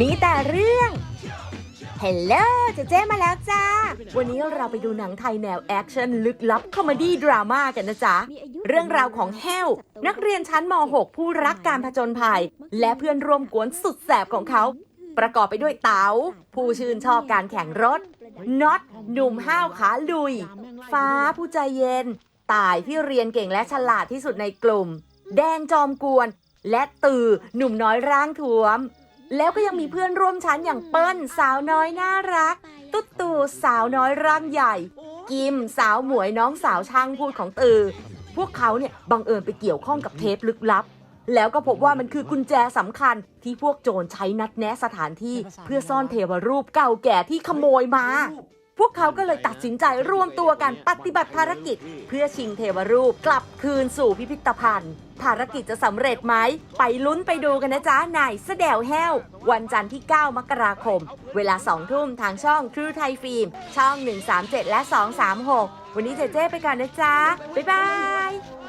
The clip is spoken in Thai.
มีแต่เรื่อง เฮลโลเจเจมาแล้วจ้า วันนี้เราไปดูหนังไทยแนวแอคชั่นลึกลับคอมเมดี้ดราม่ากันนะจ๊ะ เรื่องราวของแฮวนักเรียนชั้นม .6 ผู้รักการผจญภัย และเพื่อนร่วมกวนสุดแสบของเขา ประกอบไปด้วยเต๋าผู้ชื่นชอบการแข่งรถน็อตหนุ่มห้าวขาลุย ฟ้าผู้ใจเย็นตายที่เรียนเก่งและฉลาดที่สุดในกลุ่ม แดงจอมกวน และตือหนุ่มน้อยร่างท้วม แล้วก็ยังมีเพื่อนร่วมชั้นอย่างเปิ้ลสาวน้อยน่ารัก ตุ๊ดตู่สาวน้อยร่างใหญ่ กิมสาวหมวยน้องสาวช่างพูดของตือ พวกเขาเนี่ยบังเอิญไปเกี่ยวข้องกับเทปลึกลับ แล้วก็พบว่ามันคือกุญแจสำคัญที่พวกโจรใช้นัดแนะสถานที่ เพื่อซ่อนเทวรูปเก่าแก่ที่ขโมยมา พวกเขาก็เลยตัดสินใจร่วมตัวกันปฏิบัติภารกิจ เพื่อชิงเทวรูปกลับคืนสู่พิพิธภัณฑ์ ภารกิจจะสำเร็จไหม ไปลุ้นไปดูกันนะจ๊ะในเสดวแห้ว วันจันทร์ที่ 9 มกราคม เวลา 2 ทุ่มทางช่อง True Thai Film ช่อง 137 และ 236 วันนี้เจเจ้ไปก่อนนะจ๊ะ บ๊ายบาย